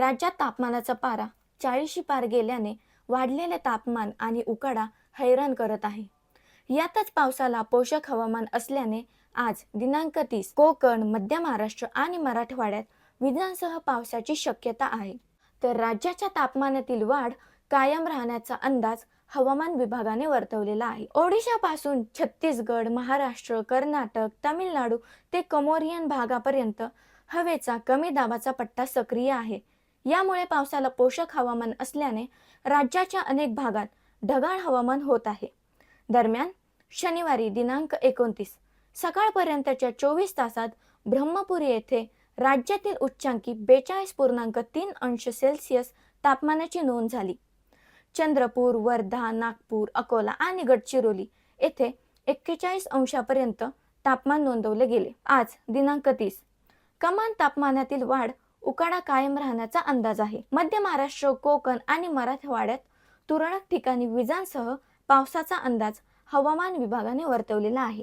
राज्यात तापमानाचा पारा चाळीशी पार गेल्याने वाढलेले तापमान आणि उकाडा हैराण करत आहे. यातच पावसाला पोषक हवामान असल्याने आज दिनांक तीस कोकण मध्य महाराष्ट्र आणि मराठवाड्यात विजांसह पावसाची शक्यता आहे. तर राज्याच्या तापमानातील वाढ कायम राहण्याचा अंदाज हवामान विभागाने वर्तवलेला आहे. ओडिशापासून छत्तीसगड महाराष्ट्र कर्नाटक तामिळनाडू ते कमोरियन भागापर्यंत हवेचा कमी दाबाचा पट्टा सक्रिय आहे. यामुळे पावसाला पोषक हवामान असल्याने राज्याच्या अनेक भागात ढगाळ हवामान होत आहे. दरम्यान शनिवारी दिनांक एकोणतीस सकाळपर्यंतच्या चोवीस तासात ब्रह्मपुरी येथे राज्यातील उच्चांकी बेचाळीस पूर्णांक तीन अंश सेल्सिअस तापमानाची नोंद झाली. चंद्रपूर वर्धा नागपूर अकोला आणि गडचिरोली येथे एक्केचाळीस अंशापर्यंत तापमान नोंदवले गेले. आज दिनांक तीस. कमान तापमानातील वाढ उकाडा कायम राहण्याचा अंदाज आहे. मध्य महाराष्ट्र कोकण आणि मराठवाड्यात तुरळक ठिकाणी विजांसह पावसाचा अंदाज हवामान विभागाने वर्तवलेला आहे.